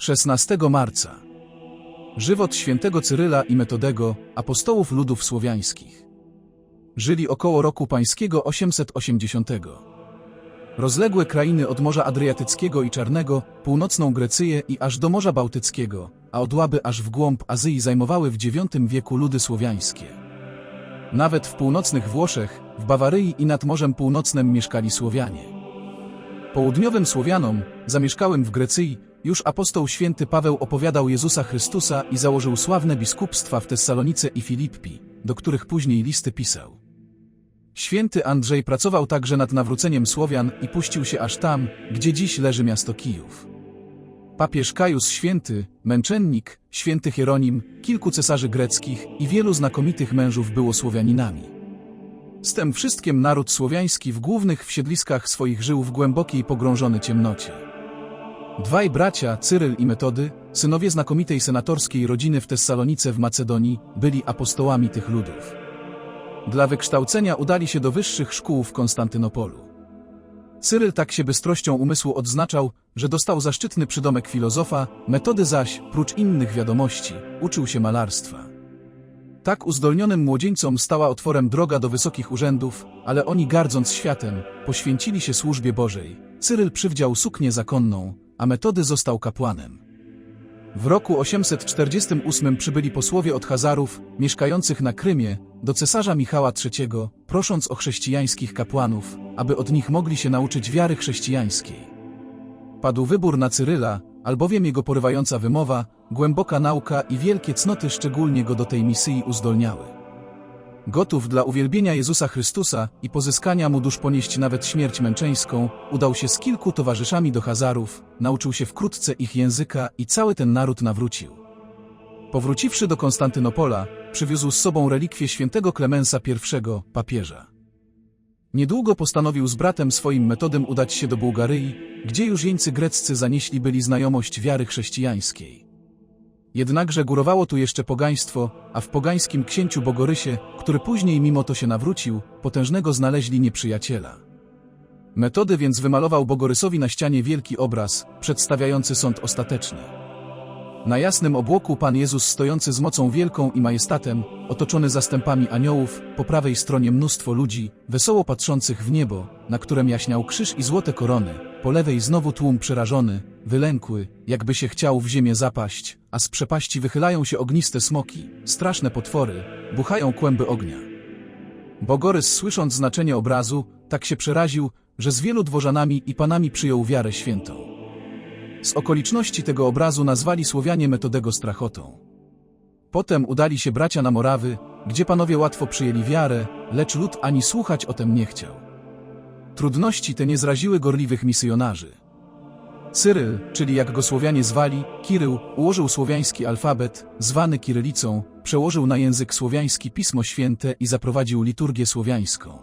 16 marca. Żywot świętego Cyryla i Metodego, apostołów ludów słowiańskich. Żyli około roku pańskiego 880. Rozległe krainy od Morza Adriatyckiego i Czarnego, północną Grecyję i aż do Morza Bałtyckiego, a od Łaby aż w głąb Azyi zajmowały w IX wieku ludy słowiańskie. Nawet w północnych Włoszech, w Bawaryi i nad Morzem Północnym mieszkali Słowianie. Południowym Słowianom, zamieszkałym w Grecji, już apostoł święty Paweł opowiadał Jezusa Chrystusa i założył sławne biskupstwa w Tessalonice i Filippi, do których później listy pisał. Święty Andrzej pracował także nad nawróceniem Słowian i puścił się aż tam, gdzie dziś leży miasto Kijów. Papież Kajus Święty, męczennik, święty Hieronim, kilku cesarzy greckich i wielu znakomitych mężów było Słowianinami. Z tym wszystkim naród słowiański w głównych wsiedliskach swoich żył w głębokiej pogrążony ciemnocie. Dwaj bracia, Cyryl i Metody, synowie znakomitej senatorskiej rodziny w Tessalonice w Macedonii, byli apostołami tych ludów. Dla wykształcenia udali się do wyższych szkół w Konstantynopolu. Cyryl tak się bystrością umysłu odznaczał, że dostał zaszczytny przydomek filozofa, Metody zaś, prócz innych wiadomości, uczył się malarstwa. Tak uzdolnionym młodzieńcom stała otworem droga do wysokich urzędów, ale oni gardząc światem, poświęcili się służbie Bożej. Cyryl przywdział suknię zakonną, a Metody został kapłanem. W roku 848 przybyli posłowie od Hazarów, mieszkających na Krymie, do cesarza Michała III, prosząc o chrześcijańskich kapłanów, aby od nich mogli się nauczyć wiary chrześcijańskiej. Padł wybór na Cyryla, albowiem jego porywająca wymowa, głęboka nauka i wielkie cnoty szczególnie go do tej misji uzdolniały. Gotów dla uwielbienia Jezusa Chrystusa i pozyskania mu dusz ponieść nawet śmierć męczeńską, udał się z kilku towarzyszami do Hazarów, nauczył się wkrótce ich języka i cały ten naród nawrócił. Powróciwszy do Konstantynopola, przywiózł z sobą relikwie świętego Klemensa I, papieża. Niedługo postanowił z bratem swoim metodem udać się do Bułgaryi, gdzie już jeńcy greccy zanieśli byli znajomość wiary chrześcijańskiej. Jednakże górowało tu jeszcze pogaństwo, a w pogańskim księciu Bogorysie, który później mimo to się nawrócił, potężnego znaleźli nieprzyjaciela. Metody więc wymalował Bogorysowi na ścianie wielki obraz, przedstawiający sąd ostateczny. Na jasnym obłoku Pan Jezus stojący z mocą wielką i majestatem, otoczony zastępami aniołów, po prawej stronie mnóstwo ludzi, wesoło patrzących w niebo, na którem jaśniał krzyż i złote korony, po lewej znowu tłum przerażony, wylękły, jakby się chciał w ziemię zapaść, a z przepaści wychylają się ogniste smoki, straszne potwory, buchają kłęby ognia. Bogorys słysząc znaczenie obrazu, tak się przeraził, że z wielu dworzanami i panami przyjął wiarę świętą. Z okoliczności tego obrazu nazwali Słowianie Metodego strachotą. Potem udali się bracia na Morawy, gdzie panowie łatwo przyjęli wiarę, lecz lud ani słuchać o tym nie chciał. Trudności te nie zraziły gorliwych misjonarzy. Cyryl, czyli jak go Słowianie zwali, Kirył, ułożył słowiański alfabet, zwany kirylicą, przełożył na język słowiański Pismo Święte i zaprowadził liturgię słowiańską.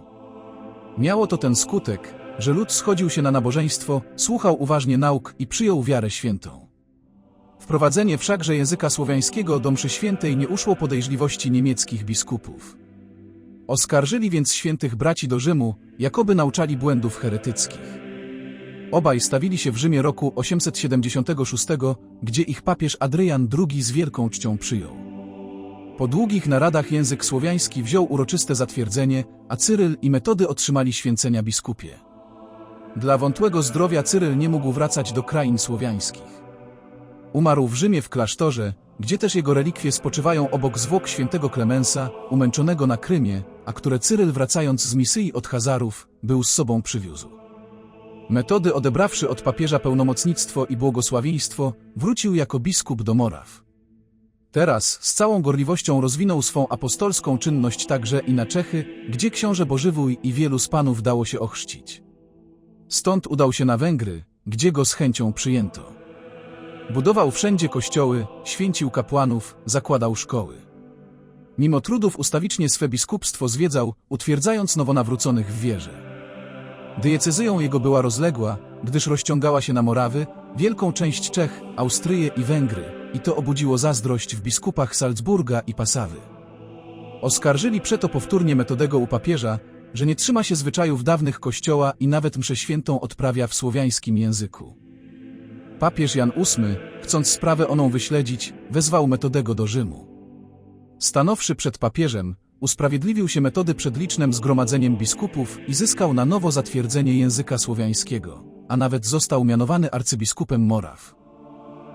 Miało to ten skutek, że lud schodził się na nabożeństwo, słuchał uważnie nauk i przyjął wiarę świętą. Wprowadzenie wszakże języka słowiańskiego do mszy świętej nie uszło podejrzliwości niemieckich biskupów. Oskarżyli więc świętych braci do Rzymu, jakoby nauczali błędów heretyckich. Obaj stawili się w Rzymie roku 876, gdzie ich papież Adrian II z wielką czcią przyjął. Po długich naradach język słowiański wziął uroczyste zatwierdzenie, a Cyryl i metody otrzymali święcenia biskupie. Dla wątłego zdrowia Cyryl nie mógł wracać do krain słowiańskich. Umarł w Rzymie w klasztorze, gdzie też jego relikwie spoczywają obok zwłok świętego Klemensa, umęczonego na Krymie, a które Cyryl wracając z misji od Hazarów, był z sobą przywiózł. Metody odebrawszy od papieża pełnomocnictwo i błogosławieństwo, wrócił jako biskup do Moraw. Teraz z całą gorliwością rozwinął swą apostolską czynność także i na Czechy, gdzie książę Bożywój i wielu z panów dało się ochrzcić. Stąd udał się na Węgry, gdzie go z chęcią przyjęto. Budował wszędzie kościoły, święcił kapłanów, zakładał szkoły. Mimo trudów ustawicznie swe biskupstwo zwiedzał, utwierdzając nowonawróconych w wierze. Diecezyją jego była rozległa, gdyż rozciągała się na Morawy, wielką część Czech, Austryję i Węgry, i to obudziło zazdrość w biskupach Salzburga i Pasawy. Oskarżyli przeto powtórnie Metodego u papieża, że nie trzyma się zwyczajów dawnych kościoła i nawet mszę świętą odprawia w słowiańskim języku. Papież Jan VIII, chcąc sprawę oną wyśledzić, wezwał Metodego do Rzymu. Stanowszy przed papieżem, usprawiedliwił się metody przed licznym zgromadzeniem biskupów i zyskał na nowo zatwierdzenie języka słowiańskiego, a nawet został mianowany arcybiskupem Moraw.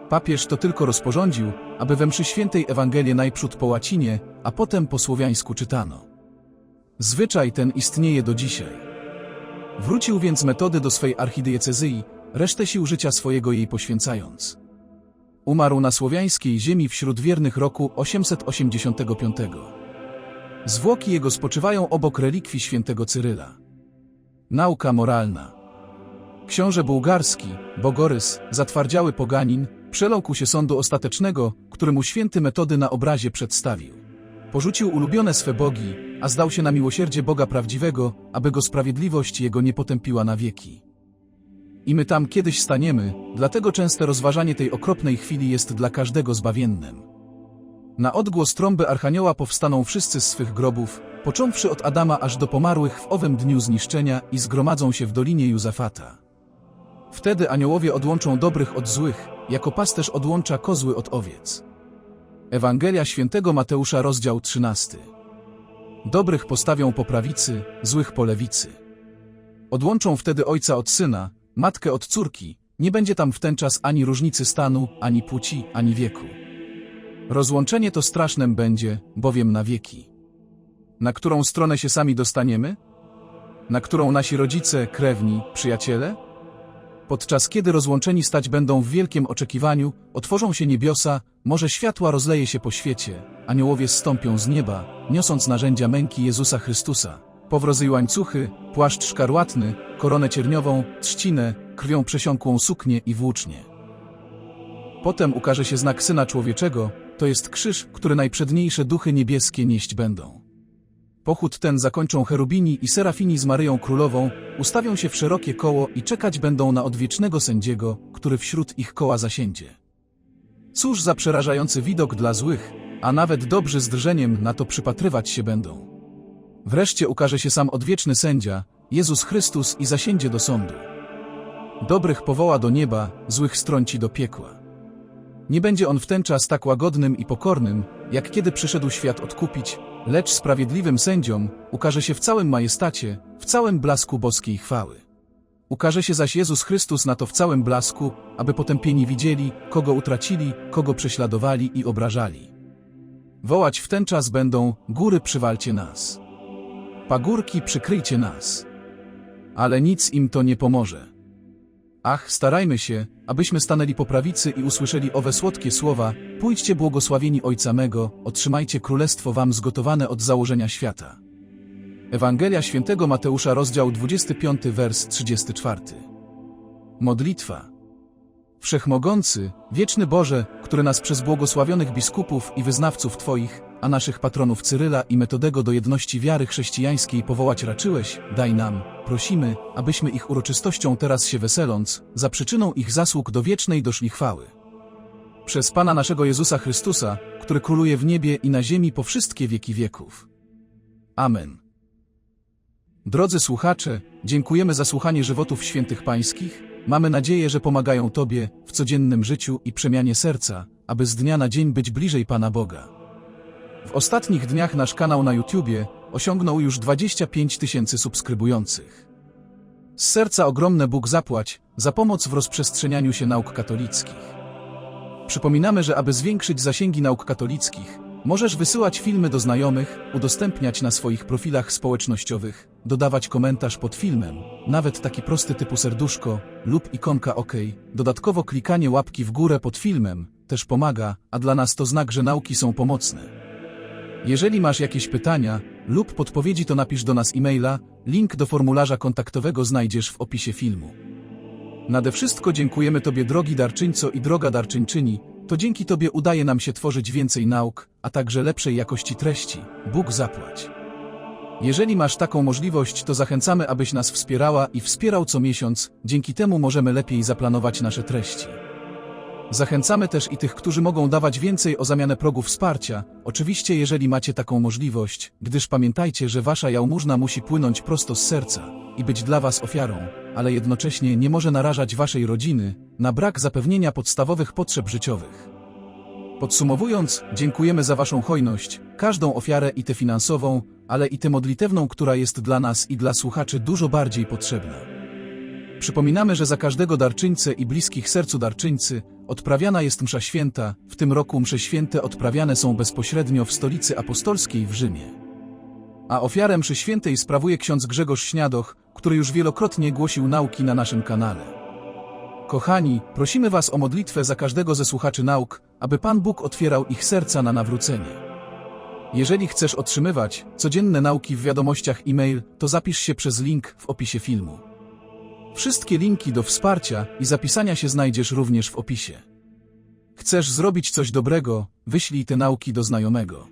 Papież to tylko rozporządził, aby we mszy świętej Ewangelię najprzód po łacinie, a potem po słowiańsku czytano. Zwyczaj ten istnieje do dzisiaj. Wrócił więc metody do swej archidiecezyi, resztę sił życia swojego jej poświęcając. Umarł na słowiańskiej ziemi wśród wiernych roku 885. Zwłoki jego spoczywają obok relikwii świętego Cyryla. Nauka moralna. Książę bułgarski, Bogorys, zatwardziały poganin, przelał ku się sądu ostatecznego, któremu święty metody na obrazie przedstawił. Porzucił ulubione swe bogi, a zdał się na miłosierdzie Boga prawdziwego, aby go sprawiedliwość jego nie potępiła na wieki. I my tam kiedyś staniemy, dlatego częste rozważanie tej okropnej chwili jest dla każdego zbawiennym. Na odgłos trąby Archanioła powstaną wszyscy z swych grobów, począwszy od Adama aż do pomarłych w owym dniu zniszczenia i zgromadzą się w dolinie Józefata. Wtedy aniołowie odłączą dobrych od złych, jako pasterz odłącza kozły od owiec. Ewangelia świętego Mateusza rozdział 13. Dobrych postawią po prawicy, złych po lewicy. Odłączą wtedy ojca od syna, matkę od córki, nie będzie tam w ten czas ani różnicy stanu, ani płci, ani wieku. Rozłączenie to strasznem będzie, bowiem na wieki. Na którą stronę się sami dostaniemy? Na którą nasi rodzice, krewni, przyjaciele? Podczas kiedy rozłączeni stać będą w wielkim oczekiwaniu, otworzą się niebiosa, morze światła rozleje się po świecie, aniołowie zstąpią z nieba, niosąc narzędzia męki Jezusa Chrystusa, powrozy i łańcuchy, płaszcz szkarłatny, koronę cierniową, trzcinę, krwią przesiąkłą suknię i włócznie. Potem ukaże się znak Syna Człowieczego, to jest krzyż, który najprzedniejsze duchy niebieskie nieść będą. Pochód ten zakończą cherubini i serafini z Maryją Królową, ustawią się w szerokie koło i czekać będą na odwiecznego sędziego, który wśród ich koła zasiędzie. Cóż za przerażający widok dla złych, a nawet dobrzy z drżeniem na to przypatrywać się będą. Wreszcie ukaże się sam odwieczny sędzia, Jezus Chrystus i zasiędzie do sądu. Dobrych powoła do nieba, złych strąci do piekła. Nie będzie on w ten czas tak łagodnym i pokornym, jak kiedy przyszedł świat odkupić, lecz sprawiedliwym sędziom ukaże się w całym majestacie, w całym blasku boskiej chwały. Ukaże się zaś Jezus Chrystus na to w całym blasku, aby potępieni widzieli, kogo utracili, kogo prześladowali i obrażali. Wołać w ten czas będą, góry przywalcie nas. Pagórki przykryjcie nas. Ale nic im to nie pomoże. Ach, starajmy się, abyśmy stanęli po prawicy i usłyszeli owe słodkie słowa, pójdźcie błogosławieni Ojca mego, otrzymajcie królestwo wam zgotowane od założenia świata. Ewangelia świętego Mateusza rozdział 25 wers 34 Modlitwa Wszechmogący, wieczny Boże, który nas przez błogosławionych biskupów i wyznawców Twoich, a naszych patronów Cyryla i Metodego do jedności wiary chrześcijańskiej powołać raczyłeś, daj nam, prosimy, abyśmy ich uroczystością teraz się weseląc, za przyczyną ich zasług do wiecznej doszli chwały. Przez Pana naszego Jezusa Chrystusa, który króluje w niebie i na ziemi po wszystkie wieki wieków. Amen. Drodzy słuchacze, dziękujemy za słuchanie żywotów świętych pańskich. Mamy nadzieję, że pomagają Tobie w codziennym życiu i przemianie serca, aby z dnia na dzień być bliżej Pana Boga. W ostatnich dniach nasz kanał na YouTubie osiągnął już 25 tysięcy subskrybujących. Z serca ogromne Bóg zapłać za pomoc w rozprzestrzenianiu się nauk katolickich. Przypominamy, że aby zwiększyć zasięgi nauk katolickich, możesz wysyłać filmy do znajomych, udostępniać na swoich profilach społecznościowych, dodawać komentarz pod filmem, nawet taki prosty typu serduszko lub ikonka OK. Dodatkowo klikanie łapki w górę pod filmem też pomaga, a dla nas to znak, że nauki są pomocne. Jeżeli masz jakieś pytania lub podpowiedzi, to napisz do nas e-maila, link do formularza kontaktowego znajdziesz w opisie filmu. Nade wszystko dziękujemy Tobie drogi darczyńco i droga darczyńczyni, to dzięki Tobie udaje nam się tworzyć więcej nauk, a także lepszej jakości treści. Bóg zapłać. Jeżeli masz taką możliwość, to zachęcamy, abyś nas wspierała i wspierał co miesiąc, dzięki temu możemy lepiej zaplanować nasze treści. Zachęcamy też i tych, którzy mogą dawać więcej o zamianę progu wsparcia, oczywiście jeżeli macie taką możliwość, gdyż pamiętajcie, że wasza jałmużna musi płynąć prosto z serca i być dla was ofiarą, ale jednocześnie nie może narażać waszej rodziny na brak zapewnienia podstawowych potrzeb życiowych. Podsumowując, dziękujemy za Waszą hojność, każdą ofiarę i tę finansową, ale i tę modlitewną, która jest dla nas i dla słuchaczy dużo bardziej potrzebna. Przypominamy, że za każdego darczyńcę i bliskich sercu darczyńcy odprawiana jest msza święta, w tym roku msze święte odprawiane są bezpośrednio w stolicy apostolskiej w Rzymie. A ofiarę mszy świętej sprawuje ksiądz Grzegorz Śniadoch, który już wielokrotnie głosił nauki na naszym kanale. Kochani, prosimy Was o modlitwę za każdego ze słuchaczy nauk, aby Pan Bóg otwierał ich serca na nawrócenie. Jeżeli chcesz otrzymywać codzienne nauki w wiadomościach e-mail, to zapisz się przez link w opisie filmu. Wszystkie linki do wsparcia i zapisania się znajdziesz również w opisie. Chcesz zrobić coś dobrego? Wyślij te nauki do znajomego.